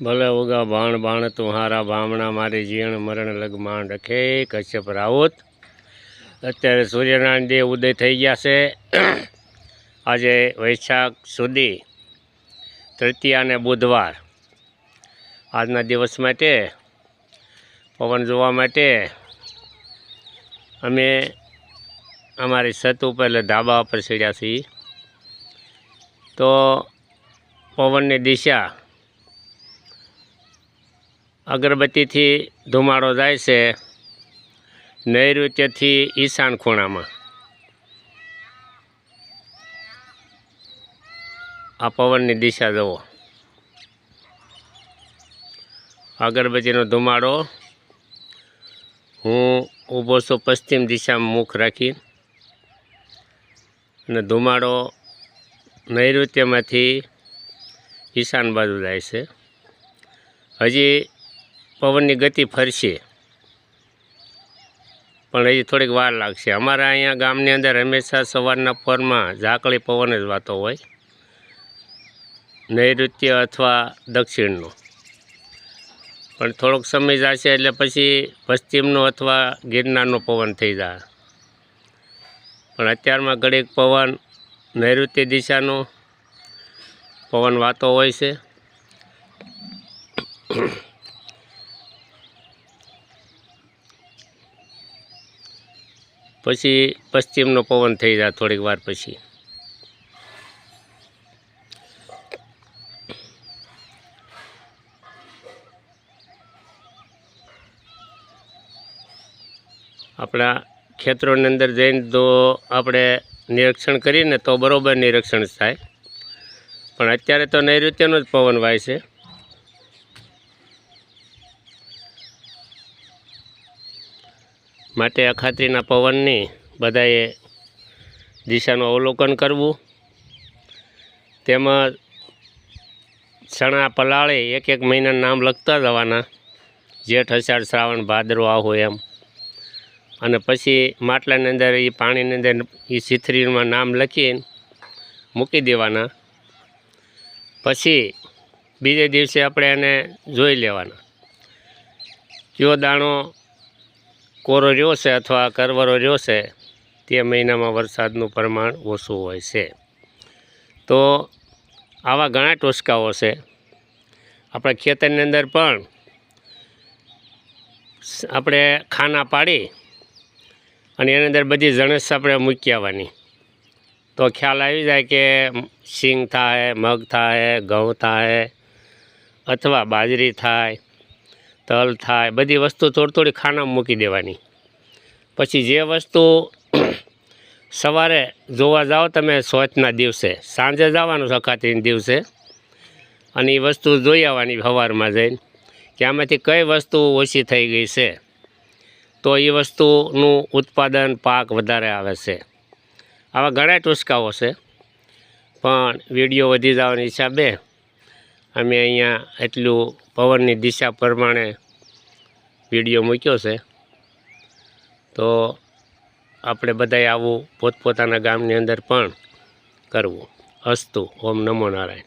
ભલે ઉગા બાણ તું હારા ભામણા મારી જીણ મરણ લગ માંડ રખે, કશ્યપ રાઉત અત્યારે સૂર્યનારાયણ દેવ ઉદય થઈ ગયા છે. આજે વૈશાખ સુધી તૃતીયા અને બુધવાર. આજના દિવસ માટે, પવન જોવા માટે, અમે અમારી છત ઉપર ધાબા ઉપર ચડ્યા છીએ. તો પવનની દિશા અગરબત્તીથી ધુમાડો જાય છે નૈઋત્યથી ઈશાન ખૂણામાં. આ પવનની દિશા જુઓ. અગરબત્તીનો ધુમાડો હું ઊભો છું પશ્ચિમ દિશામાં મુખ રાખી અને ધુમાડો નૈઋત્યમાંથી ઈશાન બાજુ જાય છે. હજી પવનની ગતિ ફરશે. પણ હજી થોડીક વાર લાગશે. અમારા અહીંયા ગામની અંદર હંમેશા સવારના પરમાં ઝાકળી પવન જ વાતો હોય. નૈઋત્ય અથવા દક્ષિણનો. પણ થોડોક સમય જશે એટલે પછી પશ્ચિમનો અથવા ગિરનારનો પવન થઈ જાય. પણ અત્યારમાં ઘડીક પવન નૈઋત્ય દિશાનો પવન વાતો હોય છે. પછી પશ્ચિમનો પવન થઈ જાય થોડીક વાર પછી. આપણા ખેતરોની અંદર જઈને તો આપણે નિરીક્ષણ કરીએ ને તો બરાબર નિરીક્ષણ થાય. પણ અત્યારે તો નૈઋત્યનો જ પવન વાય છે. માટે અખાત્રીના પવનની બધાએ દિશાનું અવલોકન કરવું. તેમાં ચણા પલાળે એક એક મહિનાનું નામ લખતા જવાના. જેઠ, અષાઢ, શ્રાવણ ભાદરો આવો એમ. અને પછી માટલાની અંદર એ પાણીની અંદર એ સિથરીમાં નામ લખીને મૂકી દેવાના. પછી બીજે દિવસે આપણે એને જોઈ લેવાના. કયો દાણો કોરો રહ્યો છે અથવા કરવરો રહ્યો છે, તે મહિનામાં વરસાદનું પ્રમાણ ઓછું હોય છે. તો આવા ઘણા ટોસકાઓ છે. આપણા ખેતરની અંદર પણ આપણે ખાના પાડી અને એની અંદર બધી જણસ આપણે મૂકી આવવાની તો ખ્યાલ આવી જાય કે સિંગ થાય, મગ થાય, ઘઉં થાય, અથવા બાજરી થાય. તલ થાય, બધી વસ્તુ થોડી થોડી ખાનામાં મૂકી દેવાની. પછી જે વસ્તુ સવારે જોવા જાઓ તમે સોચના દિવસે, સાંજે જવાનું સખાતીના દિવસે, અને એ વસ્તુ જોઈ આવવાની સવારમાં જઈને, કે આમાંથી કઈ વસ્તુ ઓછી થઈ ગઈ છે. તો એ વસ્તુનું ઉત્પાદન પાક વધારે આવે છે. આવા ઘણા ટુચકાઓ છે, પણ વીડિયો વધી જવાની હિસાબે અમે અહીંયા એટલું પવનની દિશા પ્રમાણે વીડિયો મૂક્યો છે. તો આપણે બધાએ આવું પોતપોતાના ગામની અંદર પણ કરવું. અસ્તુ, ઓમ નમો નારાયણ.